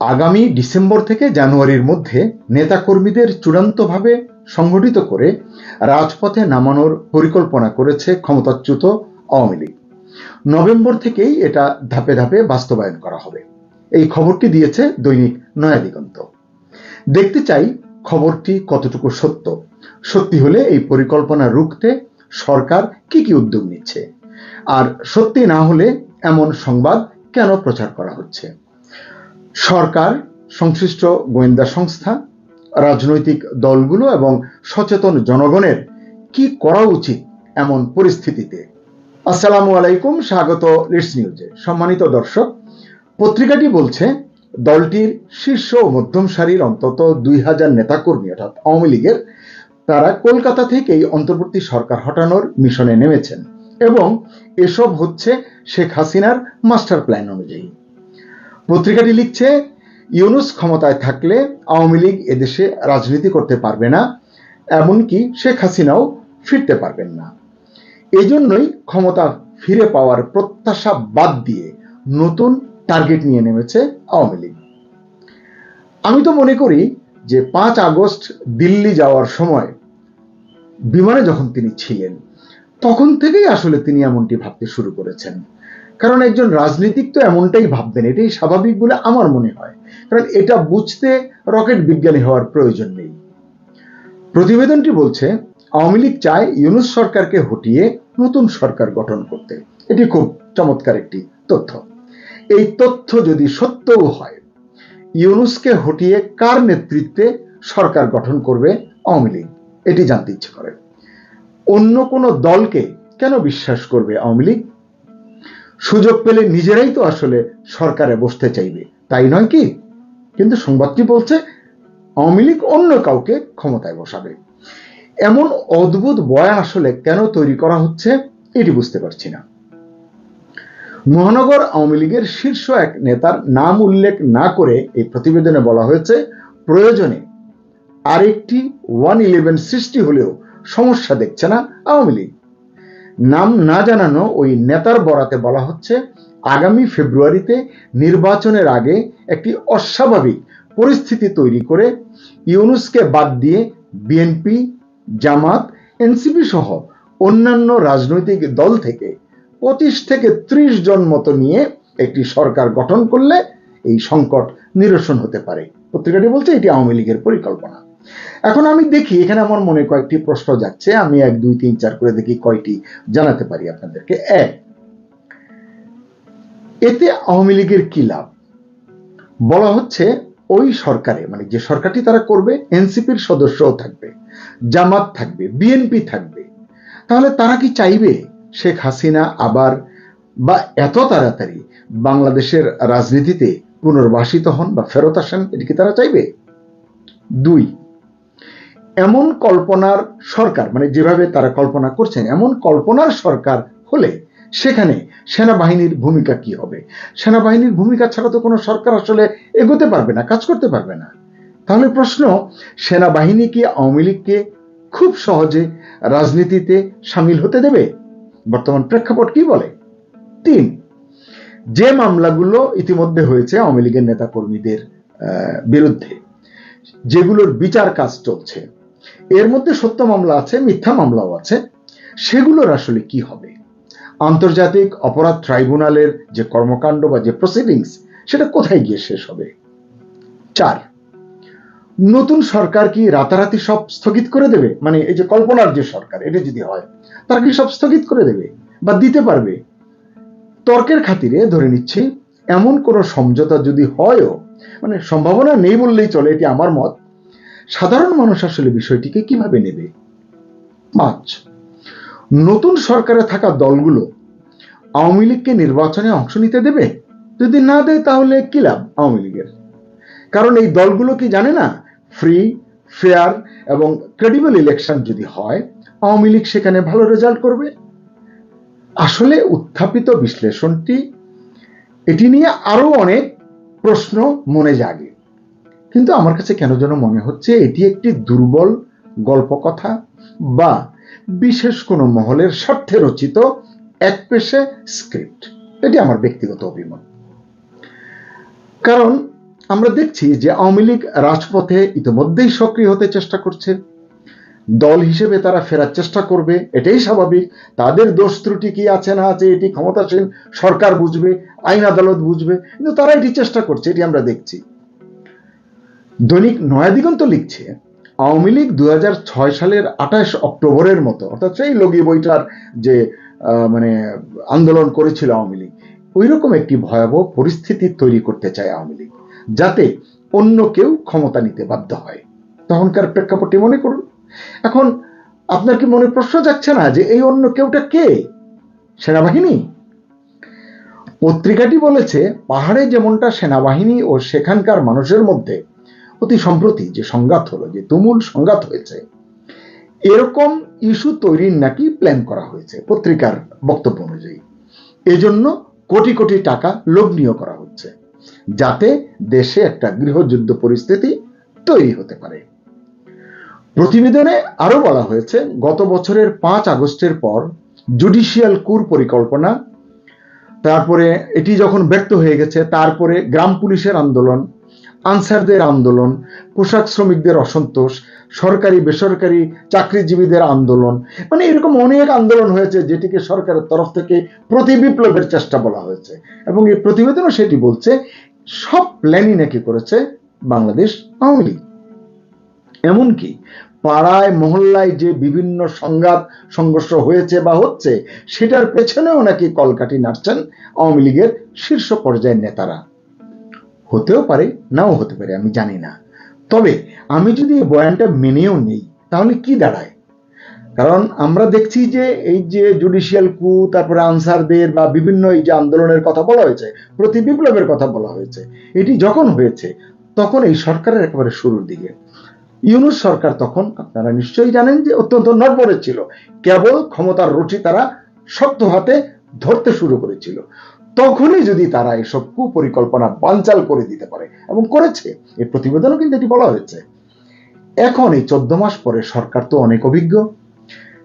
আগামী ডিসেম্বর থেকে জানুয়ারির মধ্যে নেতাকর্মীদের চূড়ান্তভাবে সংগঠিত করে রাজপথে নামানোর পরিকল্পনা করেছে ক্ষমতাচ্যুত আওয়ামী লীগ। নভেম্বর থেকেই এটা ধাপে ধাপে বাস্তবায়ন করা হবে। এই খবরটি দিয়েছে দৈনিক নয়া দিগন্ত দেখতে চাই খবরটি কতটুকু সত্য। সত্যি হলে এই পরিকল্পনা রুখতে সরকার কি কি উদ্যোগ নিচ্ছে। আর সত্যি না হলে এমন সংবাদ কেন প্রচার করা হচ্ছে? সরকার, সংশ্লিষ্ট গোয়েন্দা সংস্থা, রাজনৈতিক দলগুলো এবং সচেতন জনগণের কি করা উচিত এমন পরিস্থিতিতে? আসসালামু আলাইকুম, স্বাগত লিডস নিউজে সম্মানিত দর্শক, পত্রিকাটি বলছে, দলটির শীর্ষ ও মধ্যম সারির অন্তত দুই হাজার নেতাকর্মী, অর্থাৎ আওয়ামী লীগের, তারা কলকাতা থেকেই অন্তর্বর্তী সরকার হটানোর মিশনে নেমেছেন এবং এসব হচ্ছে শেখ হাসিনার মাস্টার প্ল্যান অনুযায়ী। পত্রিকাটি লিখছে, ইউনুস ক্ষমতায় থাকলে আওয়ামী লীগ এদেশে রাজনীতি করতে পারবে না, এমনকি শেখ হাসিনাও ফিরতে পারবেন না। এজন্যই ক্ষমতা ফিরে পাওয়ার প্রত্যাশা বাদ দিয়ে নতুন টার্গেট নিয়ে নেমেছে আওয়ামী লীগ। আমি তো মনে করি যে পাঁচ আগস্ট দিল্লি যাওয়ার সময় বিমানে যখন তিনি ছিলেন, তখন থেকেই আসলে তিনি এমনটি ভাবতে শুরু করেছেন। কারণ একজন রাজনীতিক তো এমনটাই ভাববেন, এটাই স্বাভাবিক বলে আমার মনে হয়। কারণ এটা বুঝতে রকেট বিজ্ঞানী হওয়ার প্রয়োজন নেই। প্রতিবেদনটি বলছে, আওয়ামী লীগ চায় ইউনুস সরকারকে হটিয়ে নতুন সরকার গঠন করতে। এটি খুব চমৎকার একটি তথ্য। এই তথ্য যদি সত্যও হয়, ইউনুসকে হটিয়ে কার নেতৃত্বে সরকার গঠন করবে আওয়ামী লীগ? এটি জানতে ইচ্ছে করে। অন্য কোনো দলকে কেন বিশ্বাস করবে আওয়ামী লীগ? সুযোগ পেলে নিজেরাই তো আসলে সরকারে বসতে চাইবে। তাই নয় কি? কিন্তু সংবাদটি বলছে? আওয়ামী লীগ অন্য কাউকে ক্ষমতায় বসাবে। এমন অদ্ভুত বয়ান আসলে কেন তৈরি করা হচ্ছে, এটি বুঝতে পারছি না। মহানগর আওয়ামী লীগের শীর্ষ এক নেতার নাম উল্লেখ না করে এই প্রতিবেদনে বলা হয়েছে, প্রয়োজনে আরেকটি ওয়ান ইলেভেন সৃষ্টি হলেও সমস্যা দেখছে না আওয়ামী লীগ। নাম না জানানো ওই নেতার বরাতে বলা হচ্ছে, আগামী ফেব্রুয়ারিতে নির্বাচনের আগে একটি অস্বাভাবিক পরিস্থিতি তৈরি করে ইউনুসকে বাদ দিয়ে বিএনপি, জামাত, এনসিপি সহ অন্যান্য রাজনৈতিক দল থেকে পঁচিশ থেকে ত্রিশ জন মতো নিয়ে একটি সরকার গঠন করলে এই সংকট নিরসন হতে পারে। পত্রিকাটি বলছে এটি আওয়ামী লীগের পরিকল্পনা। এখন আমি দেখি, এখানে আমার মনে কয়েকটি প্রশ্ন যাচ্ছে, আমি এক, দুই, তিন, চার করে দেখি কয়টি জানাতে পারি আপনাদেরকে। এক, এতে আওয়ামী লীগের কি লাভ? বলা হচ্ছে ওই সরকারে মানে যে সরকারটি তারা করবে, এনসিপির সদস্যও থাকবে, জামাত থাকবে, বিএনপি থাকবে। তাহলে তারা কি চাইবে? শেখ হাসিনা আবার বা এত তাড়াতাড়ি বাংলাদেশের রাজনীতিতে পুনর্বাসিত হন বা ফেরত আসেন, এটি কি তারা চাইবে? দুই এমন কল্পনার সরকার মানে যেভাবে তারা কল্পনা করছেন, এমন কল্পনার সরকার হলে সেখানে সেনাবাহিনীর ভূমিকা কি হবে? সেনাবাহিনীর ভূমিকা ছাড়া তো কোনো সরকার আসলে এগোতে পারবে না, কাজ করতে পারবে না। তাহলে প্রশ্ন, সেনাবাহিনী কি আওয়ামী লীগকে খুব সহজে রাজনীতিতে সামিল হতে দেবে? বর্তমান প্রেক্ষাপট কি বলে? তিন, যে মামলাগুলো ইতিমধ্যে হয়েছে আওয়ামী লীগের নেতা কর্মীদের বিরুদ্ধে, যেগুলোর বিচার কাজ চলছে এর মধ্যে সত্য মামলা আছে, মিথ্যা মামলাও আছে। সেগুলোর আসলে কি হবে? আন্তর্জাতিক অপরাধ ট্রাইব্যুনালের যে কর্মকাণ্ড বা যে প্রসিডিংস সেটা কোথায় গিয়ে শেষ হবে? চার, নতুন সরকার কি রাতারাতি সব স্থগিত করে দেবে? মানে এই যে কল্পনার যে সরকার, এটা যদি হয়, তারা কি সব স্থগিত করে দেবে বা দিতে পারবে? তর্কের খাতিরে ধরে নিচ্ছি, এমন কোনো সমঝোতা যদি হয়ও মানে সম্ভাবনা নেই বললেই চলে, এটি আমার মত সাধারণ মানুষ আসলে বিষয়টিকে কীভাবে নেবে? পাঁচ, নতুন সরকারে থাকা দলগুলো আওয়ামী লীগকে নির্বাচনে অংশ নিতে দেবে? যদি না দেয়, তাহলে কি লাভ আওয়ামী লীগের? কারণ এই দলগুলো কি জানে না? ফ্রি ফেয়ার এবং ক্রেডিবল ইলেকশন যদি হয়, আওয়ামী লীগ সেখানে ভালো রেজাল্ট করবে। আসলে উত্থাপিত বিশ্লেষণটি, এটি নিয়ে আরও অনেক প্রশ্ন মনে জাগে। কিন্তু আমার কাছে কেন যেন মনে হচ্ছে এটি একটি দুর্বল গল্প কথা বা বিশেষ কোনো মহলের স্বার্থে রচিত এক পেশে স্ক্রিপ্ট। এটি আমার ব্যক্তিগত অভিমত। কারণ আমরা দেখছি যে আওয়ামী লীগ রাজপথে ইতিমধ্যেই সক্রিয় হতে চেষ্টা করছে। দল হিসেবে তারা ফেরার চেষ্টা করবে, এটাই স্বাভাবিক। তাদের দোষ ত্রুটি কি আছে না আছে, এটি ক্ষমতাসীন সরকার বুঝবে, আইন আদালত বুঝবে, কিন্তু তারা এটি চেষ্টা করছে, এটি আমরা দেখছি। দৈনিক নয়াদিগন্ত লিখছে, আওয়ামী লীগ দু হাজার ছয় সালের আঠাশ অক্টোবরের মতো, অর্থাৎ সেই লগি বইটার যে মানে আন্দোলন করেছিল আওয়ামী লীগ ওই রকম একটি ভয়াবহ পরিস্থিতি তৈরি করতে চায় আওয়ামী লীগ, যাতে অন্য কেউ ক্ষমতা নিতে বাধ্য হয়। তখনকার প্রেক্ষাপটে মনে করুন। এখন আপনার কি মনে প্রশ্ন যাচ্ছে না যে এই অন্য কেউটা কে? সেনাবাহিনী? পত্রিকাটি বলেছে, পাহাড়ে যেমনটা সেনাবাহিনী ও সেখানকার মানুষের মধ্যে অতি সম্প্রতি যে সংঘাত হলো, যে তুমুল সংঘাত হয়েছে, এরকম ইস্যু তৈরির নাকি প্ল্যান করা হয়েছে পত্রিকার বক্তব্য অনুযায়ী। এজন্য কোটি কোটি টাকা লগ্নীয় করা হচ্ছে, যাতে দেশে একটা গৃহযুদ্ধ পরিস্থিতি তৈরি হতে পারে। প্রতিবেদনে আরও বলা হয়েছে, গত বছরের পাঁচ আগস্টের পর জুডিশিয়াল কুর পরিকল্পনা, তারপরে এটি যখন ব্যর্থ হয়ে গেছে, তারপরে গ্রাম পুলিশের আন্দোলন আনসারদের আন্দোলন, পোশাক শ্রমিকদের অসন্তোষ, সরকারি, বেসরকারি চাকরিজীবীদের আন্দোলন মানে এরকম অনেক আন্দোলন হয়েছে যেটিকে সরকারের তরফ থেকে প্রতি বিপ্লবের চেষ্টা বলা হয়েছে। এবং এই প্রতিবেদনও সেটি বলছে, সব প্ল্যানই নাকি করেছে বাংলাদেশ আওয়ামী লীগ। এমনকি পাড়ায়, মহল্লায় যে বিভিন্ন সংঘাত, সংঘর্ষ হয়েছে বা হচ্ছে, সেটার পেছনেও নাকি কলকাঠি নাড়ছেন আওয়ামী লীগের শীর্ষ পর্যায়ের নেতারা। হতেও পারে, নাও হতে পারে, আমি জানি না। তবে আমি যদি এই বয়ানটা মেনেও নেই, তাহলে কি দাঁড়ায়? কারণ আমরা দেখছি যে এই যে জুডিশিয়াল কু তারপরে আনসারদের বা বিভিন্ন এই যে আন্দোলনের কথা বলা হয়েছে, প্রতি বিপ্লবের কথা বলা হয়েছে, এটি যখন হয়েছে, তখন এই সরকারের একেবারে শুরুর দিকে। ইউনুস সরকার তখন, আপনারা নিশ্চয়ই জানেন যে অত্যন্ত নড়বড়ে ছিল। কেবল ক্ষমতার রুচি তারা শক্ত হাতে ধরতে শুরু করেছিল। তখনই যদি তারা এসব কুপরিকল্পনা বানচাল করে দিতে পারে, এবং করেছে এই প্রতিবেদনও কিন্তু এটি বলা হয়েছে। এখন এই চোদ্দ মাস পরে সরকার তো অনেক অভিজ্ঞ।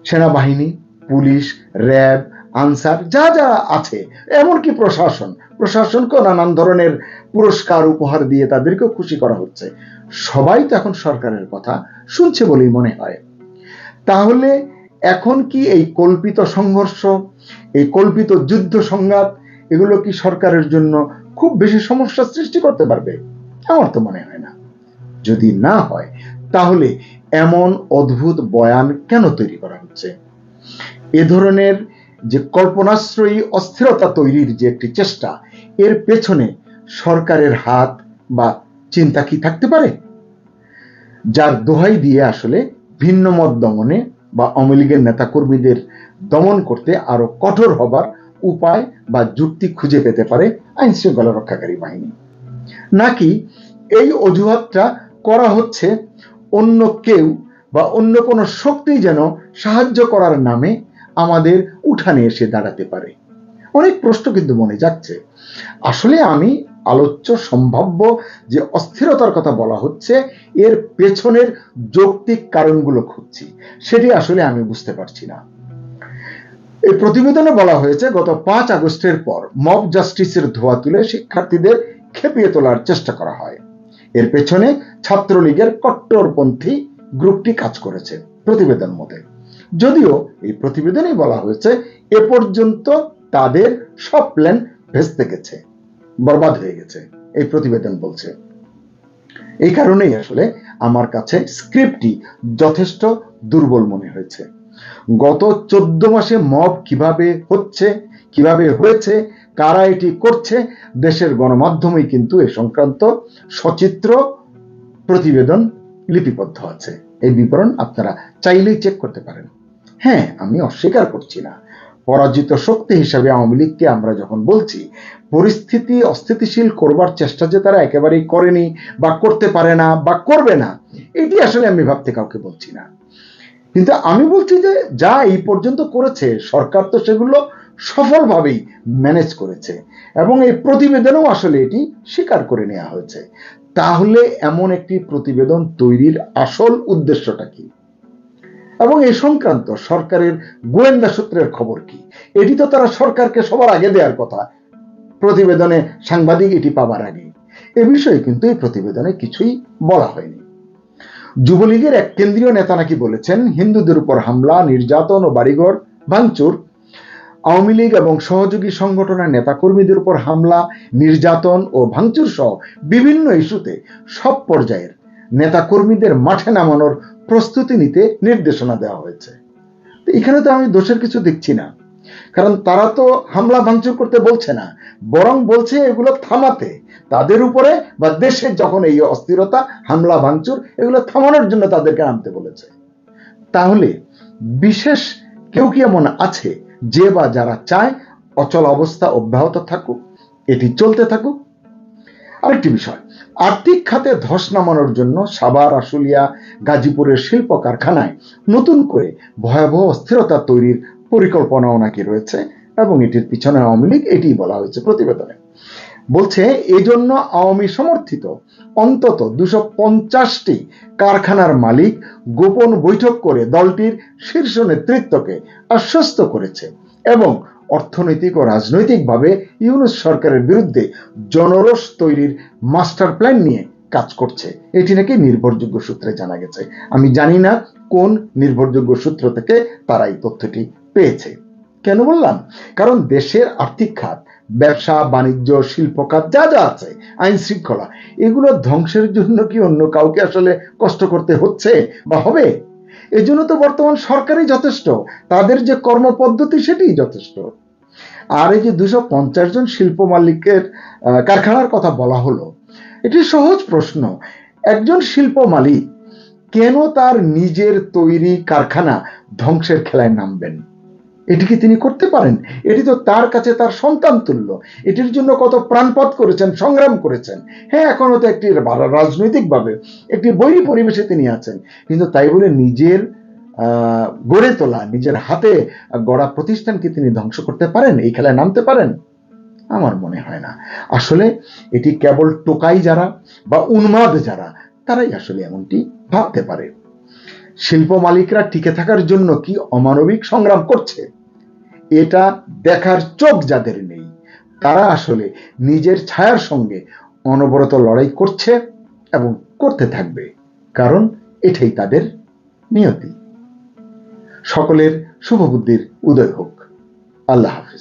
সেনাবাহিনী, পুলিশ, র্যাব, আনসার, যা যা আছে, এমনকি প্রশাসন, প্রশাসনকেও নানান ধরনের পুরস্কার উপহার দিয়ে তাদেরকেও খুশি করা হচ্ছে। সবাই তো এখন সরকারের কথা শুনছে বলেই মনে হয়। তাহলে এখন কি এই কল্পিত সংঘর্ষ, এই কল্পিত যুদ্ধ সংঘাত, এগুলো কি সরকারের জন্য খুব বেশি সমস্যা সৃষ্টি করতে পারবে? আমার তো মনে হয় না। যদি না হয়, তাহলে এমন অদ্ভুত বয়ান কেন তৈরি করা হচ্ছে? এ ধরনের যে কল্পনাশ্রয়ী অস্থিরতা তৈরির যে একটি চেষ্টা, এর পেছনে সরকারের হাত বা চিন্তা কি থাকতে পারে? যার দোহাই দিয়ে আসলে ভিন্ন মত দমনে বা আওয়ামী লীগের নেতাকর্মীদের দমন করতে আরও কঠোর হবার উপায় বা যুক্তি খুঁজে পেতে পারে আইন শৃঙ্খলা রক্ষাকারী বাহিনী। নাকি এই অজুহাতটা করা হচ্ছে অন্য কেউ বা অন্য কোনো শক্তি যেন সাহায্য করার নামে আমাদের উঠানে এসে দাঁড়াতে পারে? অনেক প্রশ্ন কিন্তু মনে যাচ্ছে। আসলে আমি আলোচ্য সম্ভাব্য যে অস্থিরতার কথা বলা হচ্ছে, এর পেছনের যৌক্তিক কারণগুলো খুঁজছি। সেটি আসলে আমি বুঝতে পারছি না। এই প্রতিবেদনে বলা হয়েছে, গত পাঁচ আগস্টের পর মব জাস্টিসের ধোয়া তুলে শিক্ষার্থীদের খেপিয়ে তোলার চেষ্টা করা হয়। এর পেছনে ছাত্রলীগের কট্টরপন্থী গ্রুপটি কাজ করেছে প্রতিবেদন মতে। যদিও এই প্রতিবেদনেই বলা হয়েছে, এ পর্যন্ত তাদের সব প্ল্যান ভেস্তে গেছে, বরবাদ হয়ে গেছে, এই প্রতিবেদন বলছে। এই কারণেই আসলে আমার কাছে স্ক্রিপ্টটি যথেষ্ট দুর্বল মনে হয়েছে। গত চোদ্দ মাসে মব কীভাবে হচ্ছে, কীভাবে হয়েছে, কারা এটি করছে, দেশের গণমাধ্যমেই কিন্তু এ সংক্রান্ত সচিত্র প্রতিবেদন লিপিবদ্ধ আছে। এই বিবরণ আপনারা চাইলেই চেক করতে পারেন। হ্যাঁ আমি অস্বীকার করছি না। পরাজিত শক্তি হিসাবে আওয়ামী লীগকে আমরা যখন বলছি, পরিস্থিতি অস্থিতিশীল করবার চেষ্টা যে তারা একেবারেই করেনি বা করতে পারে না বা করবে না, এটি আসলে আমি ভাবতে কাউকে বলছি না। কিন্তু আমি বলছি যে যা এই পর্যন্ত করেছে, সরকার তো সেগুলো সফলভাবেই ম্যানেজ করেছে এবং এই প্রতিবেদনেও আসলে এটি স্বীকার করে নেওয়া হয়েছে। তাহলে এমন একটি প্রতিবেদন তৈরির আসল উদ্দেশ্যটা কি? এবং এই সংক্রান্ত সরকারের গোয়েন্দা সূত্রের খবর কি? এটি তো তারা সরকারকে সবার আগে দেওয়ার কথা। প্রতিবেদনে সাংবাদিক এটি পাবার আগে। এ বিষয়ে কিন্তু এই প্রতিবেদনে কিছুই বলা হয়নি। যুবলীগের এক কেন্দ্রীয় নেতা নাকি বলেছেন, হিন্দুদের উপর হামলা, নির্যাতন ও বাড়িঘর ভাঙচুর, আওয়ামী লীগ এবং সহযোগী সংগঠনের নেতাকর্মীদের উপর হামলা, নির্যাতন ও ভাঙচুর সহ বিভিন্ন ইস্যুতে সব পর্যায়ের নেতাকর্মীদের মাঠে নামানোর প্রস্তুতি নিতে নির্দেশনা দেওয়া হয়েছে। এখানে তো আমি দোষের কিছু দেখছি না। কারণ তারা তো হামলা ভাঙচুর করতে বলছে না, বরং বলছে এগুলো থামাতে, তাদের উপরে বা দেশে যখন এই অস্থিরতা, হামলা, ভাঙচুর, এগুলো থামানোর জন্য তাদেরকে নামতে বলেছে। তাহলে বিশেষ কেউ কি এমন আছে যে বা যারা চায় অচল অবস্থা অব্যাহত থাকুক, এটি চলতে থাকুক? আরেকটি বিষয়, আর্থিক খাতে ধস নামানোর জন্য সাভার, আশুলিয়া, গাজীপুরের শিল্প কারখানায় নতুন করে ভয়াবহ অস্থিরতা তৈরির পরিকল্পনাও নাকি রয়েছে এবং এটির পিছনে আওয়ামী লীগ এটি বলা হয়েছে প্রতিবেদনে। বলছে, এজন্য আওয়ামী সমর্থিত অন্তত দুশো পঞ্চাশটি কারখানার মালিক গোপন বৈঠক করে দলটির শীর্ষ নেতৃত্বকে আশ্বস্ত করেছে এবং অর্থনৈতিক ও রাজনৈতিকভাবে ইউনুস সরকারের বিরুদ্ধে জনরোষ তৈরির মাস্টার প্ল্যান নিয়ে কাজ করছে। এটি নাকি নির্ভরযোগ্য সূত্রে জানা গেছে। আমি জানি না কোন নির্ভরযোগ্য সূত্র থেকে তারা এই তথ্যটি পেয়েছে। কেন বললাম? কারণ দেশের আর্থিক খাত, ব্যবসা, বাণিজ্য, শিল্প খাত, যা যা আছে, আইন শৃঙ্খলা, এগুলো ধ্বংসের জন্য কি অন্য কাউকে আসলে কষ্ট করতে হচ্ছে বা হবে? এজন্য তো বর্তমান সরকারই যথেষ্ট। তাদের যে কর্মপদ্ধতি, সেটিই যথেষ্ট। আর এই যে দুশো পঞ্চাশ জন শিল্প মালিকের কারখানার কথা বলা হলো, এটি সহজ প্রশ্ন। একজন শিল্প মালিক কেন তার নিজের তৈরি কারখানা ধ্বংসের খেলায় নামবেন? এটি কি তিনি করতে পারেন? এটি তো তার কাছে তার সন্তান তুল্য। এটির জন্য কত প্রাণপাত করেছেন, সংগ্রাম করেছেন। হ্যাঁ এখনও তো একটি রাজনৈতিকভাবে একটি বৈরী পরিবেশে তিনি আছেন। কিন্তু তাই বলে নিজের গড়ে তোলা, নিজের হাতে গড়া প্রতিষ্ঠানকে তিনি ধ্বংস করতে পারেন, এই খেলায় নামতে পারেন? আমার মনে হয় না। আসলে এটি কেবল টোকাই যারা বা উন্মাদ যারা, তারাই আসলে এমনটি ভাবতে পারে। শিল্প মালিকরা টিকে থাকার জন্য কি অমানবিক সংগ্রাম করছে? এটা দেখার চোখ যাদের নেই, তারা আসলে নিজের ছায়ার সঙ্গে অনবরত লড়াই করছে এবং করতে থাকবে, কারণ এটাই তাদের নিয়তি। সকলের শুভবুদ্ধির উদয় হোক। আল্লাহ হাফিজ।